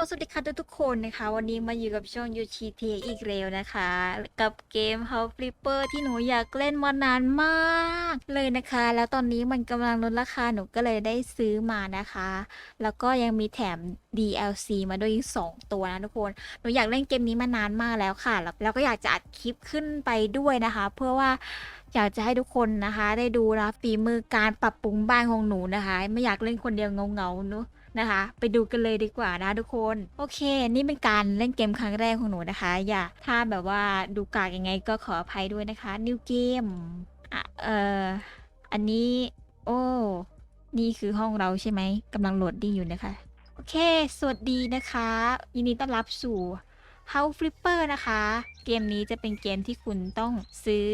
ลสวัสดีค่ะทุกๆคนนะคะ วันนี้มาอยู่กับช่องยูชีเทอีกแล้วนะคะ กับเกม House Flipper ที่หนูอยากเล่นมานานมากเลยนะคะ แล้วตอนนี้มันกำลังลดราคาหนูก็เลยได้ซื้อมานะคะ แล้วก็ยังมีแถม DLC มาด้วยอีก2ตัวนะทุกคน หนูอยากเล่นเกมนี้มานานมากแล้วค่ะ แล้วก็อยากจะอัดคลิปขึ้นไปด้วยนะคะ เพื่อว่าอยากจะให้ทุกคนนะคะ ได้ดูนะฝีมือการปรับปรุงบ้านของหนูนะคะ ไม่อยากเล่นคนเดียวเงาๆเนอะ นะคะ ไปดูกันเลยดีกว่านะทุกคน โอเค นี่เป็นการเล่นเกมครั้งแรกของหนูนะคะ อย่าถ้าแบบว่าดูกากยังไงก็ขออภัยด้วยนะคะ นิวเกมอะเอ่ออันนี้ โอ้ นี่คือห้องเราใช่ไหมกำลังโหลดดิ้งอยู่นะคะ โอเค สวัสดีนะคะ ยินดีต้อนรับสู่ House Flipper นะคะ เกมนี้จะเป็นเกมที่คุณต้องซื้อ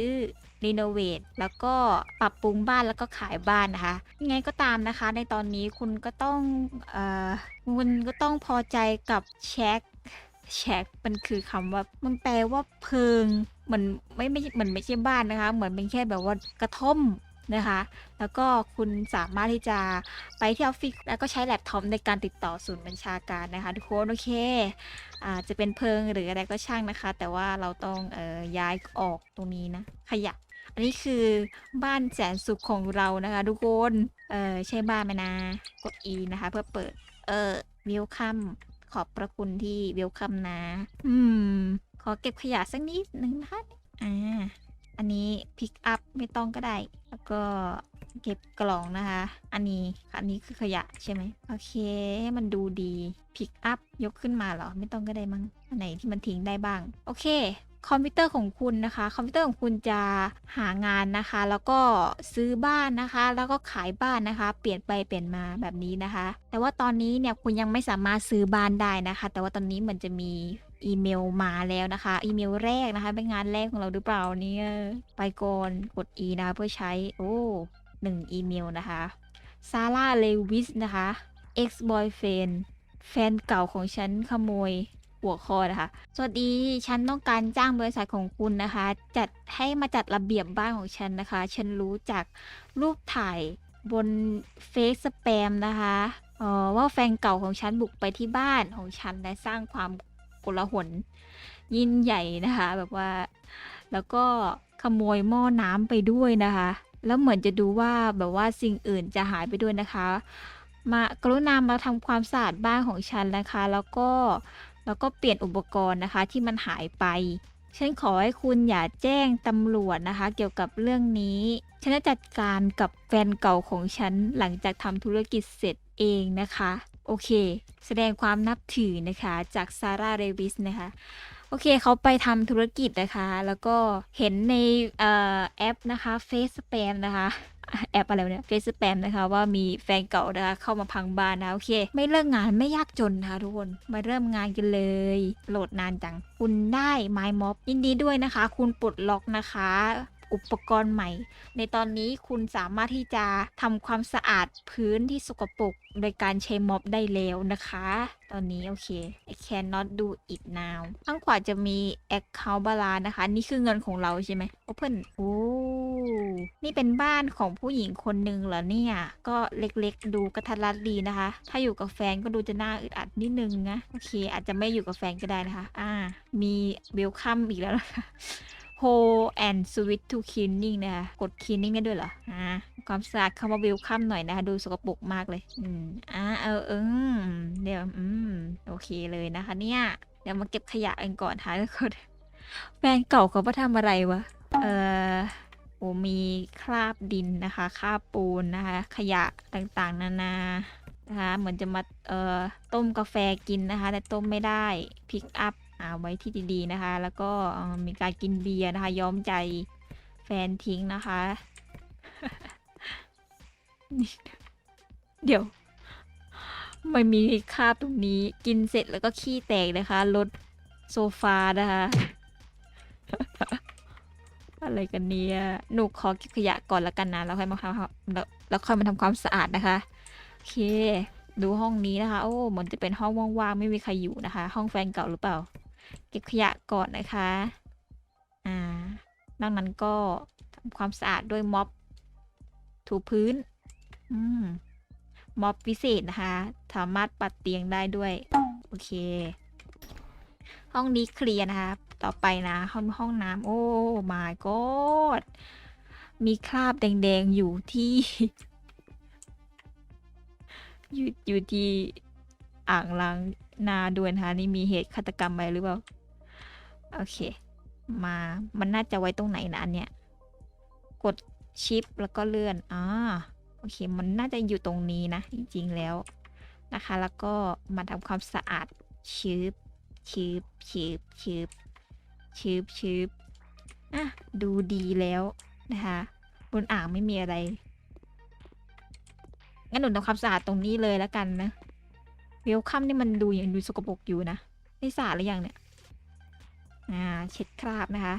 รีโนเวทแล้วก็ปรับปรุงบ้านแล้วก็ขายบ้านนะคะยังไงก็ตามนะคะ ในตอนนี้คุณก็ต้องเอ่อคุณก็ต้องพอใจกับเช็คเช็คมันคือคำว่ามันแปลว่าเพิงเหมือนไม่ไม่เหมือนไม่ใช่บ้านนะคะ เหมือนเป็นแค่แบบว่ากระท่อมนะคะ แล้วก็คุณสามารถที่จะไปที่ออฟฟิศแล้วก็ใช้แล็ปท็อปในการติดต่อศูนย์บัญชาการนะคะทุกคนโอเคอาจจะเป็นเพิงหรืออะไรก็ช่างนะคะ แต่ว่าเราต้องออย้ายออกตรงนี้นะ ขยะ อันนี้คือบ้านแสนสุขของเรานะคะ ทุกคน เออใช่บ้านไหมนะ กด E นะคะ เพื่อเปิด เออวิวคัมขอบพระคุณที่วิวคัมนะ อืม ขอเก็บขยะสักนิดหนึ่งนะคะ อ่า อันนี้พิกอัพไม่ต้องก็ได้ แล้วก็เก็บกล่องนะคะ อันนี้ อันนี้คือขยะใช่ไหม โอเค มันดูดี พิกอัพยกขึ้นมาเหรอ ไม่ต้องก็ได้มั้ง อันไหนที่มันทิ้งได้บ้าง โอเค คอมพิวเตอร์ของคุณนะคะ คอมพิวเตอร์ของคุณจะหางานนะคะ แล้วก็ซื้อบ้านนะคะ แล้วก็ขายบ้านนะคะ เปลี่ยนไปเปลี่ยนมาแบบนี้นะคะ แต่ว่าตอนนี้เนี่ยคุณยังไม่สามารถซื้อบ้านได้นะคะ แต่ว่าตอนนี้เหมือนจะมีอีเมลมาแล้วนะคะ อีเมลแรกนะคะ เป็นงานแรกของเราหรือเปล่าเนี่ยไปก่อนกด e นะคะเพื่อใช้โอ้หนึ่งอีเมลนะคะซาร่าเลวิสนะคะ ex boyfriend แฟนเก่าของฉันขโมย หัวข้อนะคะ สวัสดีฉันต้องการจ้างบริษัทของคุณนะคะ จัดให้มาจัดระเบียบบ้านของฉันนะคะ ฉันรู้จากรูปถ่ายบนเฟซสแปมนะคะออว่าแฟนเก่าของฉันบุกไปที่บ้านของฉันและสร้างความโกลาหลยิ่งใหญ่นะคะ แบบว่า แล้วก็ขโมยหม้อน้ำไปด้วยนะคะ แล้วเหมือนจะดูว่าแบบว่าสิ่งอื่นจะหายไปด้วยนะคะ มากรุณามาทำความสะอาดบ้านของฉันนะคะ แล้วก็ แล้วก็เปลี่ยนอุปกรณ์นะคะที่มันหายไป ฉันขอให้คุณอย่าแจ้งตำรวจนะคะ เกี่ยวกับเรื่องนี้ ฉันจะจัดการกับแฟนเก่าของฉันหลังจากทำธุรกิจเสร็จเองนะคะ โอเค แสดงความนับถือนะคะจากซาร่าเรวิสนะคะโอเคเขาไปทำธุรกิจนะคะ แล้วก็เห็นในออแอปนะคะ Face Spam นะคะ แอปอะไรวเนี่ยเฟซแปมนะคะว่ามีแฟนเก่านะคะเข้ามาพังบ้านนะโอเค ไม่เลิกงานไม่ยากจนนะคะทุกคนมาเริ่มงานกันเลย โหลดนานจัง คุณได้ไม้ม็อบยินดีด้วยนะคะ คุณปลดล็อกนะคะ อุปกรณ์ใหม่ ในตอนนี้คุณสามารถที่จะทำความสะอาดพื้นที่สกปรกโดยการใช้ม็อบได้แล้วนะคะ ตอนนี้โอเค I cannot do it now ข้างขวาจะมี account balance นะคะ นี่คือเงินของเราใช่ไหม Open โอ้นี่เป็นบ้านของผู้หญิงคนหนึ่งเหรอเนี่ย ก็เล็กๆ ดูกระทัดรัดดีนะคะ ถ้าอยู่กับแฟนก็ดูจะน่าอึดอัดนิดนึงนะ โอเค อาจจะไม่อยู่กับแฟนก็ได้นะคะ อ่า มีเวลคัมอีกแล้วนะคะ โฮ and switch to cleaning นะคะ กด cleaning ได้ด้วยเหรอ อ่า ความสะอาดคำว่า welcome หน่อยนะคะ ดูสกปรกมากเลย อืม อ่า เออเอมเดี๋ยว อืม โอเคเลยนะคะเนี่ย เดี๋ยวมาเก็บขยะกันก่อนค่ะทุกคนแฟนเก่าเขาไปทำอะไรวะ เออโอ้มีคราบดินนะคะ คราบปูนนะคะ ขยะต่างๆ นานานะคะเหมือนจะมาเอ่อต้มกาแฟกินนะคะ แต่ต้มไม่ได้ พิกอัพ เอาไว้ที่ดีๆนะคะ แล้วก็มีการกินเบียร์นะคะ ย้อมใจแฟนทิ้งนะคะ เดี๋ยว ไม่มีคาบตรงนี้ กินเสร็จแล้วก็ขี้แตกนะคะรถโซฟานะคะ อะไรกันเนี่ย หนูขอเก็บขยะก่อนละกันนะ แล้วค่อยมาทำแล้วแล้วค่อยมาทำความสะอาดนะคะ โอเค ดูห้องนี้นะคะ โอ้เหมือนจะเป็นห้องว่างๆ ไม่มีใครอยู่นะคะ ห้องแฟนเก่าหรือเปล่า เก็บขยะก่อนนะคะอ่าดังนั้นก็ทำความสะอาดด้วยม็อบถูพื้นอืมม็อบพิเศษนะคะ สามารถปัดเตียงได้ด้วย โอเค ห้องนี้เคลียร์นะคะ ต่อไปนะ ห้องห้องน้ำโอ้ my god มีคราบแดงๆอยู่ที่ อยู่อยู่ที่อ่างล้าง นาด้วยนะคะนี่มีเหตุฆาตกรรมไรหรือเปล่า โอเค มา มันน่าจะไว้ตรงไหนนะอันเนี้ย กดชิปแล้วก็เลื่อน อ่า โอเค มันน่าจะอยู่ตรงนี้นะ จริงๆแล้วนะคะ แล้วก็มาทำความสะอาดชืบชืบชืบชืบชืบชืบอะ ดูดีแล้วนะคะ บนอ่างไม่มีอะไรงั้นหนูทำความสะอาดตรงนี้เลยแล้วกันนะ เวลคัมนี่มันดูยังดูสกปรกอยู่นะไม่สะอาดหรือยังเนี่ย อ่าเช็ดคราบนะคะ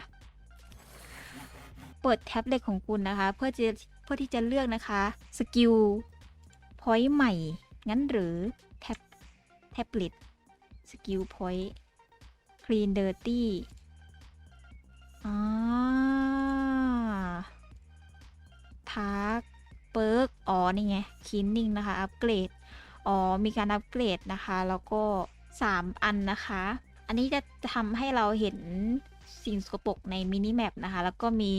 เปิดแท็บเล็ตของคุณนะคะ เพื่อจะเพื่อที่จะเลือกนะคะสกิลพอยต์ใหม่ งั้นหรือแท็บแท็บเล็ตสกิลพอยต์คลีนเดอร์ตี้อ่าทาร์กเปิร์กอ๋อนี่ไงคินนิ่งนะคะ อัปเกรด อ๋อมีการอัปเกรดนะคะ แล้วก็ 3 อันนะคะ อันนี้จะทำให้เราเห็นสิ่งสกปรกในมินิแมปนะคะ แล้วก็มี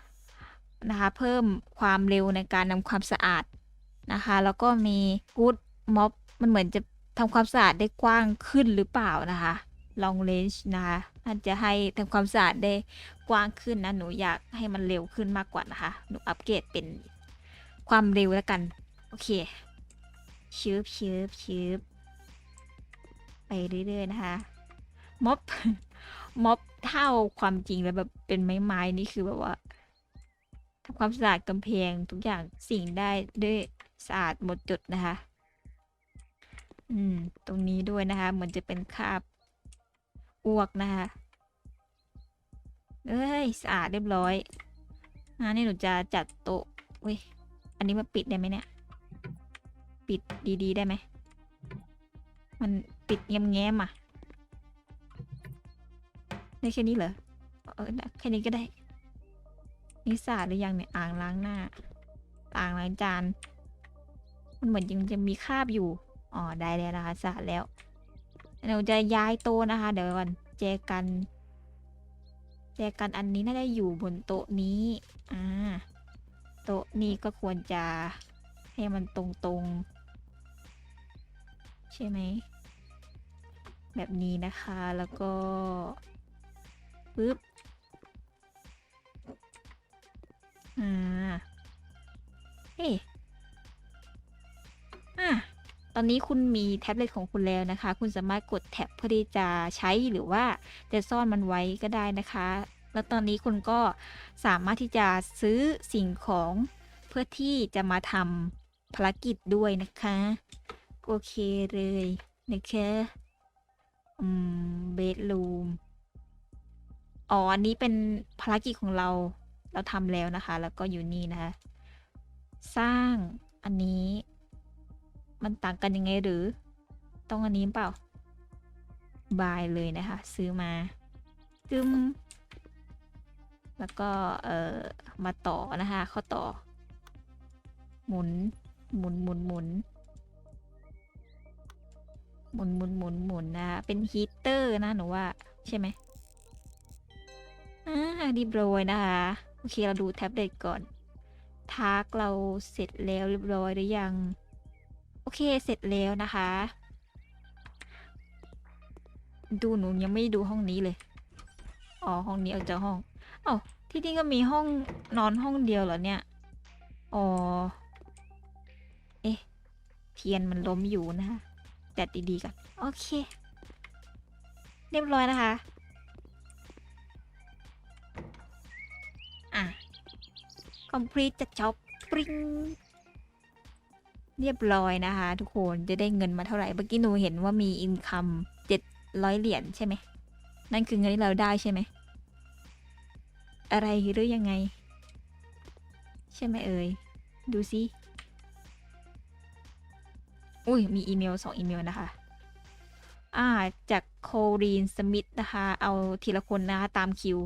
25 นะคะ เพิ่มความเร็วในการทำความสะอาดนะคะ แล้วก็มี Good Mob มันเหมือนจะทำความสะอาดได้กว้างขึ้นหรือเปล่านะคะ Long Range นะคะน่าจะให้ทำความสะอาดได้กว้างขึ้นนะ หนูอยากให้มันเร็วขึ้นมากกว่านะคะ หนูอัปเกรดเป็นความเร็วแล้วกัน โอเค ชืบชืบชืบไปเรื่อยๆนะคะม็อบม็อบเท่าความจริงแล้วแบบเป็นไม้ไม้ๆนี่คือแบบว่าทำความสะอาดกำแพงทุกอย่างสิ่งได้ด้วยสะอาดหมดจดนะคะ อืม ตรงนี้ด้วยนะคะ เหมือนจะเป็นคาบอ้วกนะคะเอ้ยสะอาดเรียบร้อยอ่านี่หนูจะจัดโต๊ะอุ้ย อันนี้มาปิดได้ไหมเนี่ย ปิดดีๆ ได้ไหม มันปิดแง้มๆอะได้แค่นี้เหรอ เออแค่นี้ก็ได้นี่สะอาดหรือยังเนี่ยอ่างล้างหน้า อ่างล้างจาน มันเหมือนยังจะมีคราบอยู่ อ๋อ ได้แล้วนะคะสะอาดแล้วเดี๋ยวจะย้ายโต๊ะนะคะ เดี๋ยวก่อนแจกัน แจกันอันนี้น่าจะอยู่บนโต๊ะนี้ อ่า โต๊ะนี้ก็ควรจะให้มันตรงๆ ใช่ไหม แบบนี้นะคะแล้วก็ปึ๊บอ่าเฮ้อะตอนนี้คุณมีแท็บเล็ตของคุณแล้วนะคะ คุณสามารถกดแท็บเพื่อที่จะใช้หรือว่าจะซ่อนมันไว้ก็ได้นะคะ แล้วตอนนี้คุณก็สามารถที่จะซื้อสิ่งของเพื่อที่จะมาทำภารกิจด้วยนะคะ โอเคเลยนะคะอืมเบดรูมอ๋อ อันนี้เป็นภารกิจของเรา เราทำแล้วนะคะ แล้วก็อยู่นี่นะคะ สร้างอันนี้ มันต่างกันยังไงหรือ ต้องอันนี้เปล่า บายเลยนะคะ ซื้อมาจึมแล้วก็ เอ่อ มาต่อนะคะ ข้าต่อ หมุน หมุนหมุนหมุน หมุนหมุนหมุนหมุนนะคะเป็นฮีตเตอร์นะหนูว่าใช่ไหมอ่าเรีบร้อยนะคะ โอเค เราดูแท็บเล็ตก่อนทากเราเสร็จแล้วเรียบร้อยหรือยัง โอเคเสร็จแล้วนะคะ ดูหนูยังไม่ดูห้องนี้เลย อ๋อห้องนี้ออกจากห้องอ้าที่นี่ก็มีห้องนอนห้องเดียวเหรอเนี่ย อ๋อ เอ๊ะ เทียนมันล้มอยู่นะคะ จัดดีๆกันโอเค เรียบร้อยนะคะอะ complete จะช็อปปริงเรียบร้อยนะคะ ทุกคนจะได้เงินมาเท่าไหร่เมื่อกี้หนูเห็นว่ามีอินคัมเจ็ดร้อยเหรียญใช่ไหมนั่นคือเงินที่เราได้ใช่ไหมอะไรหรือยังไง ใช่ไหมเอ่ยดูสิ อุ้ยมีอีเมลสองอีเมลนะคะอ่าจากโครีนสมิธนะคะ เอาทีละคนนะคะตามคิว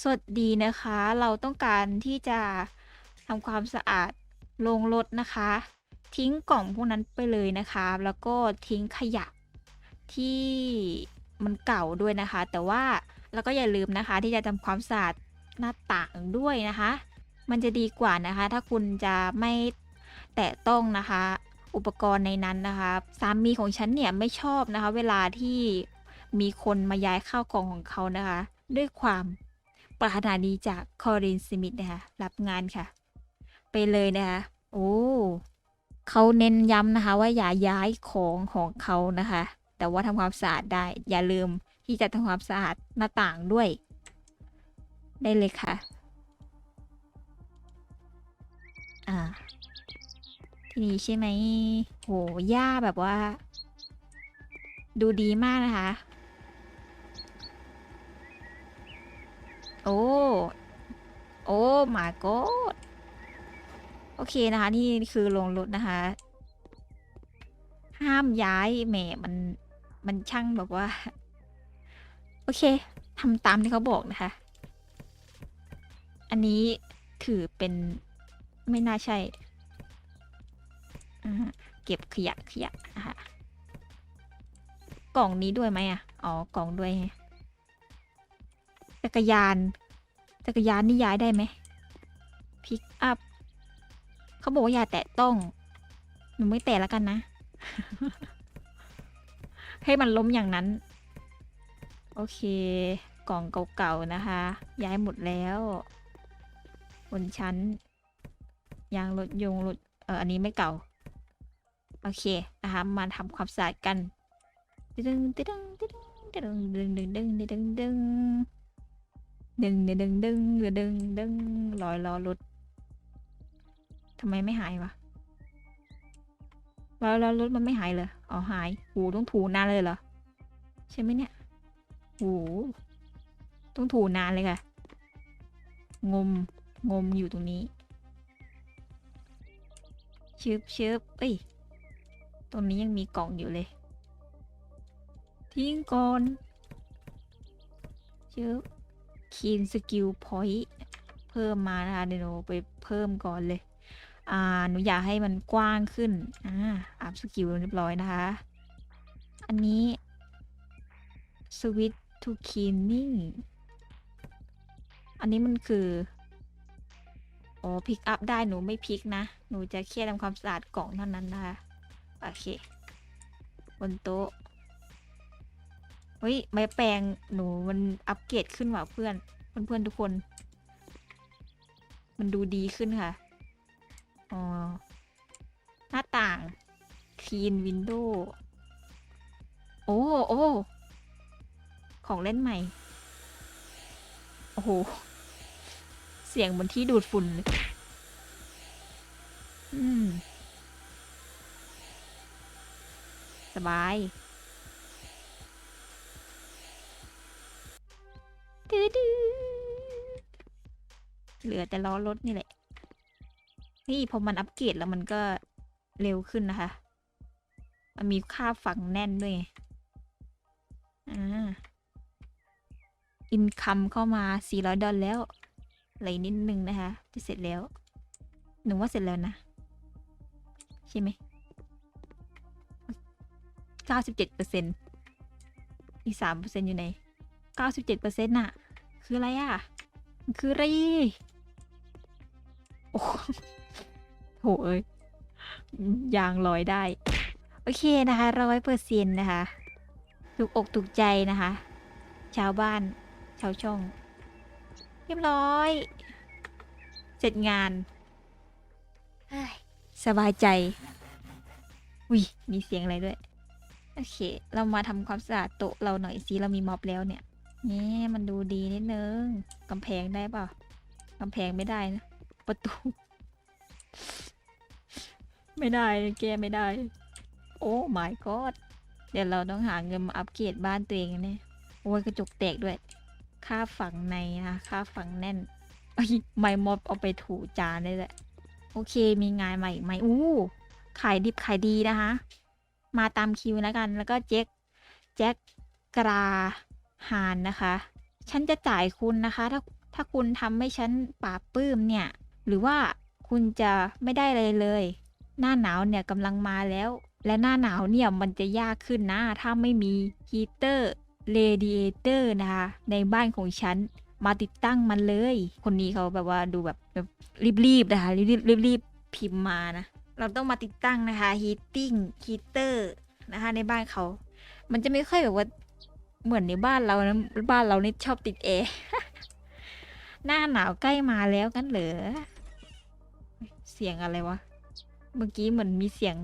สวัสดีนะคะ เราต้องการที่จะทำความสะอาดโรงรถนะคะ ทิ้งกล่องพวกนั้นไปเลยนะคะ แล้วก็ทิ้งขยะที่มันเก่าด้วยนะคะ แต่ว่าเราก็อย่าลืมนะคะ ที่จะทำความสะอาดหน้าต่างด้วยนะคะ มันจะดีกว่านะคะ ถ้าคุณจะไม่แตะต้องนะคะ อุปกรณ์ในนั้นนะคะสามีของฉันเนี่ยไม่ชอบนะคะ เวลาที่มีคนมาย้ายข้าวของของเขานะคะ ด้วยความปรารถนาดีจากคอรินสมิธนะคะรับงานค่ะ ไปเลยนะคะโอ้เขาเน้นย้ำนะคะ ว่าอย่าย้ายของของเขานะคะ แต่ว่าทำความสะอาดได้ อย่าลืมที่จะทำความสะอาดหน้าต่างด้วย ได้เลยค่ะ อ่า นี่ใช่ไหมโหหญ้าแบบว่า ดูดีมากนะคะ โอ้ โอ้มาโกดโอเคนะคะ นี่คือลงรถนะคะ ห้ามย้ายแหมมัน มันช่างแบบว่า โอเคทำตามที่เขาบอกนะคะ อันนี้ถือเป็นไม่น่าใช่ เก็บขยะขยะนะคะกล่องนี้ด้วยไหมอะ อ๋อ กล่องด้วยจักรยาน จักรยานนี่ย้ายได้ไหมพิกอัพเขาบอกว่าอย่าแตะต้อง หนูไม่แตะแล้วกันนะ ให้มันล้มอย่างนั้น โอเค กล่องเก่าๆนะคะ ย้ายหมดแล้ว บนชั้น ยางรถยงรถ เอออันนี้ไม่เก่า โอเคนะคะมาทำความสะอาดกันดึงดึงดึงดึงดึงดึงดึงดึงดึงดึงดึงดึงดึงดึงลอยล้อรถทำไมไม่หายวะลอยล้อรถมันไม่หายเลยอ๋อหายโหูต้องถูนานเลยเหรอ ใช่ไหมเนี่ยโหูต้องถูนานเลยค่ะ งม งมอยู่ตรงนี้ชึบชึบเอ้ย ตรงนี้ยังมีกล่องอยู่เลย ทิ้งก่อนเชึบคีนสกิลพอยต์เพิ่มมานะคะเดี๋ยวไปเพิ่มก่อนเลย อ่าหนูอยากให้มันกว้างขึ้น อ่าอัพสกิลเรียบร้อยนะคะ อันนี้ switch to cleaning อันนี้มันคืออ๋อพิกอัพได้หนูไม่พลิกนะ หนูจะแค่ทำความสะอาดกล่องเท่านั้นนะคะ โอเค บนโต๊ะเฮ้ยไม้แปรงหนูมันอัปเกรดขึ้นว่ะเพื่อนเพื่อนๆทุกคน มันดูดีขึ้นค่ะอ๋อหน้าต่าง clean window โอ้โอ้ของเล่นใหม่ โอ้โห เสียงบนที่ดูดฝุ่นอืม สบายดืดืเหลือแต่ล้อรถนี่แหละ นี่พอมันอัปเกรดแล้วมันก็เร็วขึ้นนะคะ มันมีค่าฝังแน่นด้วย อ่า อินคัมเข้ามา 400 ดอลแล้วอะไรนิดนึงนะคะ จะเสร็จแล้ว หนูว่าเสร็จแล้วนะ ใช่ไหม 97เปอร์เซ็นอีก3เปอร์เซ็นอยู่ไหน97เปอร์เซ็นน่ะ คืออะไรอะ มันคืออะไรโอ้โหเอ้ยยางลอยได้ โอเคนะคะร้อยเปอร์เซ็นนะคะถูกอกถูกใจนะคะ ชาวบ้าน ชาวช่อง เรียบร้อย เสร็จงานสบายใจ อุ้ยมีเสียงอะไรด้วย โอเค เรามาทำความสะอาดโต๊ะเราหน่อยสิเรามีม็อบแล้วเนี่ยนี่มันดูดีนิดนึงกำแพงได้เปล่ากำแพงไม่ได้นะ ประตู ไม่ได้แกไม่ได้ โอ้ my god เดี๋ยวเราต้องหาเงินมาอัปเกรดบ้านตัวเองเนี่ยโอ้ยกระจกแตกด้วย ค่าฝังในนะคะค่าฝังแน่นไม่มอบเอาไปถูจานเลยแหละ โอเคมีงานใหม่ไหมอู้ขายดิบขายดีนะคะ มาตามคิวแล้วกัน แล้วก็เจ็คแจ็คกราฮานนะคะ ฉันจะจ่ายคุณนะคะ ถ้าถ้าคุณทำให้ฉันปราบปลื้มเนี่ย หรือว่าคุณจะไม่ได้เลยเลย หน้าหนาวเนี่ยกำลังมาแล้ว และหน้าหนาวเนี่ยมันจะยากขึ้นนะ ถ้าไม่มีฮีเตอร์เรดิเอเตอร์นะคะ ในบ้านของฉันมาติดตั้งมันเลย คนนี้เขาแบบว่าดูแบบแบบรีบๆนะคะรีบๆรีบๆพิมพ์มานะ เราต้องมาติดตั้งนะคะฮีตติ้งฮีเตอร์นะคะในบ้านเขา มันจะไม่ค่อยแบบว่าเหมือนในบ้านเรานะบ้านเรานี่ชอบติดแอร์หน้าหนาวใกล้มาแล้วกันเหรอเสียงอะไรวะ เมื่อกี้เหมือนมีเสียง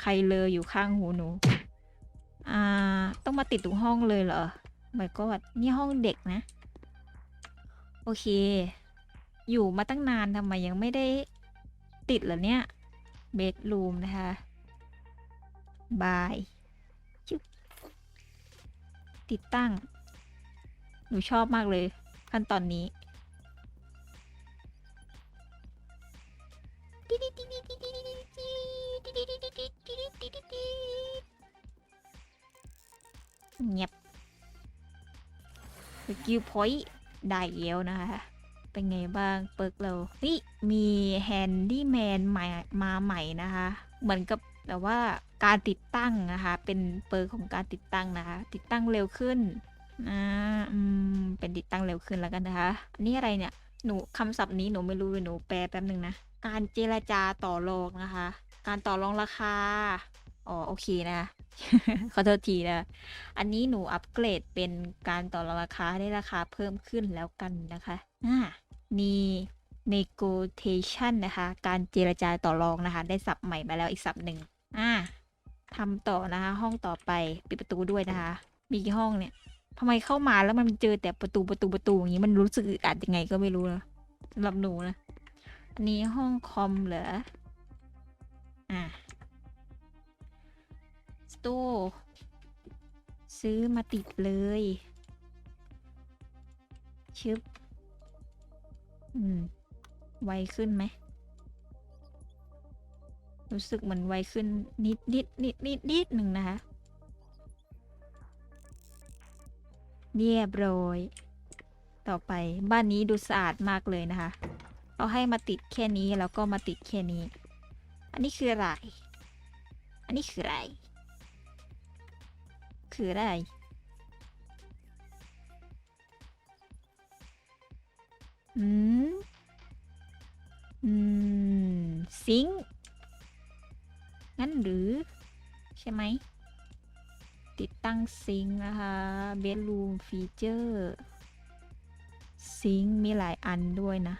ใครเลออยู่ข้างหูหนู อ่า ต้องมาติดทุกห้องเลยเหรอไม่ก็นี่ห้องเด็กนะ โอเค อยู่มาตั้งนานทำไมยังไม่ได้ ติดเหรอเนี่ยเบดรูมนะคะบายติดตั้ง หนูชอบมากเลยขั้นตอนนี้เงียบสกิลพอยต์ได้เยวนะคะ เป็นไงบ้างเปิร์กเราเฮ้ยมีแฮนดี้แมนใหม่มาใหม่นะคะ เหมือนกับแบบว่าการติดตั้งนะคะ เป็นเปิร์กของการติดตั้งนะคะ ติดตั้งเร็วขึ้นนะอืมเป็นติดตั้งเร็วขึ้นแล้วกันนะคะอันนี้อะไรเนี่ยหนูคำศัพท์นี้หนูไม่รู้เลยหนูแปลแป๊บหนึ่งนะการเจรจาต่อรองนะคะ การต่อรองราคาอ๋อโอเคนะขอโทษทีนะ อันนี้หนูอัปเกรดเป็นการต่อรองราคาได้ราคาเพิ่มขึ้นแล้วกันนะคะ อ่า negotiation นะคะ การเจรจาต่อรองนะคะ ได้สับใหม่มาแล้วอีกสับหนึ่งอ่าทำต่อนะคะ ห้องต่อไปปิดประตูด้วยนะคะ มีกี่ห้องเนี่ยทำไมเข้ามาแล้วมันเจอแต่ประตูประตูประตูอย่างนี้มันรู้สึกอึดอัดยังไงก็ไม่รู้นะสำหรับหนูนะ อันนี้ห้องคอมเหรอ อะสตูซื้อมาติดเลย ชึบ อืม ไวขึ้นไหม รู้สึกเหมือนไวขึ้นนิดนิดนิดนิดนิดหนึ่งนะคะ เรียบร้อย ต่อไปบ้านนี้ดูสะอาดมากเลยนะคะเราให้มาติดแค่นี้แล้วก็มาติดแค่นี้ อันนี้คืออะไร อันนี้คืออะไร คืออะไร อืม อืม ซิงค์งั้นหรือ ใช่ไหม ติดตั้งซิงค์นะคะเบดรูมฟีเจอร์ซิงค์มีหลายอันด้วยนะ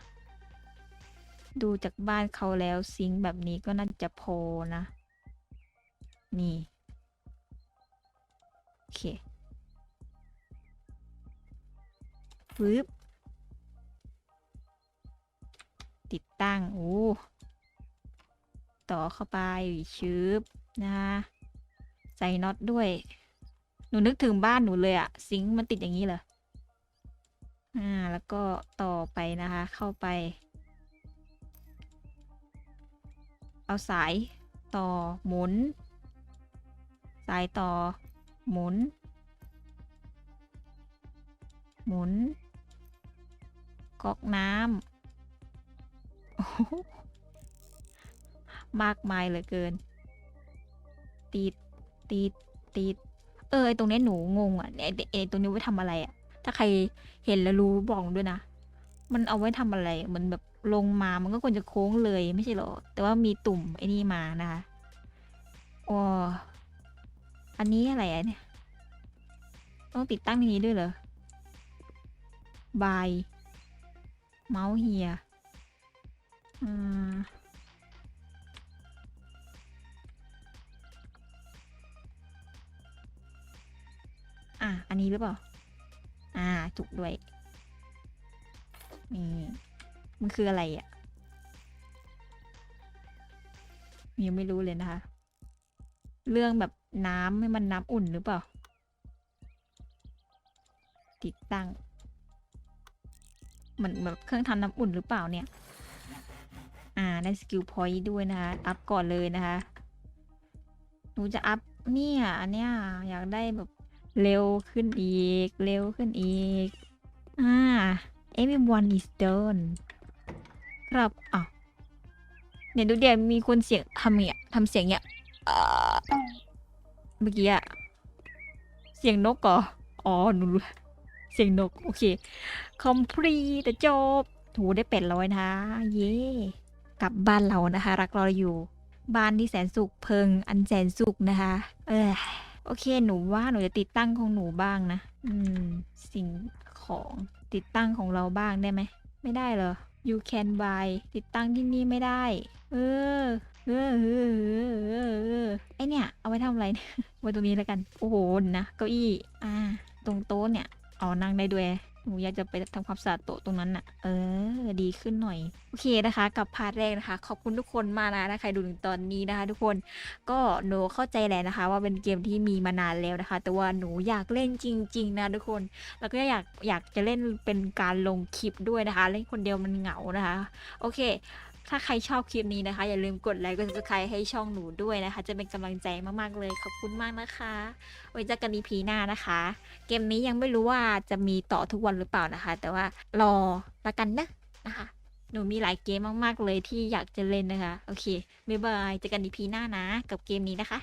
ดูจากบ้านเขาแล้วซิงค์แบบนี้ก็น่าจะพอนะ นี่ โอเคปึ๊บ ติดตั้ง โอ้ ต่อเข้าไปชืบนะคะใส่น็อตด้วย หนูนึกถึงบ้านหนูเลยอะซิงค์มันติดอย่างนี้เหรอ อ่า แล้วก็ต่อไปนะคะ เข้าไป เอาสายต่อหมุน สายต่อหมุน หมุนก๊อกน้ำ มากมายเหลือเกินติดติดติดเออตรงนี้หนูงงอะไอไอตรงนี้ไว้ทำอะไรอะ ถ้าใครเห็นแล้วรู้บอกด้วยนะ มันเอาไว้ทำอะไร มันแบบลงมา มันก็ควรจะโค้งเลยไม่ใช่เหรอ แต่ว่ามีตุ่มไอ้นี่มานะคะอ๋ออันนี้อะไรอะเนี่ย ต้องติดตั้งอย่างนี้ด้วยเหรอบายเมาส์เฮีย อืมอะ อันนี้หรือเปล่า อ่า ถูกด้วย นี่ มันคืออะไรอะ่ะ ยังไม่รู้เลยนะคะ เรื่องแบบน้ำให้มันน้ำอุ่นหรือเปล่า ติดตั้ง เหมือนแบบเครื่องทำน้ำอุ่นหรือเปล่าเนี่ย อ่าได้สกิลพอยต์ด้วยนะคะ อัพก่อนเลยนะคะ หนูจะอัพเนี่ยอันเนี้ยอยากได้แบบเร็วขึ้นอีก เร็วขึ้นอีก อ่า everyone is done ครับอ้าวเนี่ยดูเดี๋ยวมีคนเสียงทำเนี่ยทำเสียงเนี่ยเมื่อกี้อะเสียงนกเหรออ๋อหนูเสียงนก โอเคคอมพลีแต่จบ ถูได้เป็ดร้อยนะคะเย่ กลับบ้านเรานะคะ รักเราอยู่ บ้านที่แสนสุขเพิง อันแสนสุขนะคะ เออโอเคหนูว่าหนูจะติดตั้งของหนูบ้างนะ อืม สิ่งของติดตั้งของเราบ้างได้ไหมไม่ได้เหรอ you can buy ติดตั้งที่นี่ไม่ได้ เออเออเออเออเออไอเนี่ย เอาไว้ทำอะไรเนี่ยไว้ตรงนี้แล้วกัน โอ้โหนะเก้าอี้ อ่า ตรงโต๊ะเนี่ยอ๋อนั่งได้ด้วย หนูอยากจะไปทำความสะอาดโต๊ะตรงนั้นน่ะ เออ ดีขึ้นหน่อย โอเคนะคะ กับพาร์ทแรกนะคะ ขอบคุณทุกคนมากนะถ้าใครดูถึงตอนนี้นะคะ ทุกคน ก็หนูเข้าใจแล้วนะคะ ว่าเป็นเกมที่มีมานานแล้วนะคะ แต่ว่าหนูอยากเล่นจริง ๆ นะทุกคน แล้วก็อยากอยากจะเล่นเป็นการลงคลิปด้วยนะคะ เล่นคนเดียวมันเหงานะคะ โอเค ถ้าใครชอบคลิปนี้นะคะ อย่าลืมกดไลค์กด subscribe ให้ช่องหนูด้วยนะคะ จะเป็นกำลังใจมากๆเลยขอบคุณมากนะคะไว้เจอกันในพีหน้านะคะ เกมนี้ยังไม่รู้ว่าจะมีต่อทุกวันหรือเปล่านะคะ แต่ว่ารอละกันนะนะคะหนูมีหลายเกมมากๆเลยที่อยากจะเล่นนะคะ โอเคบ๊ายบายเจอกันในพีหน้านะ กับเกมนี้นะคะ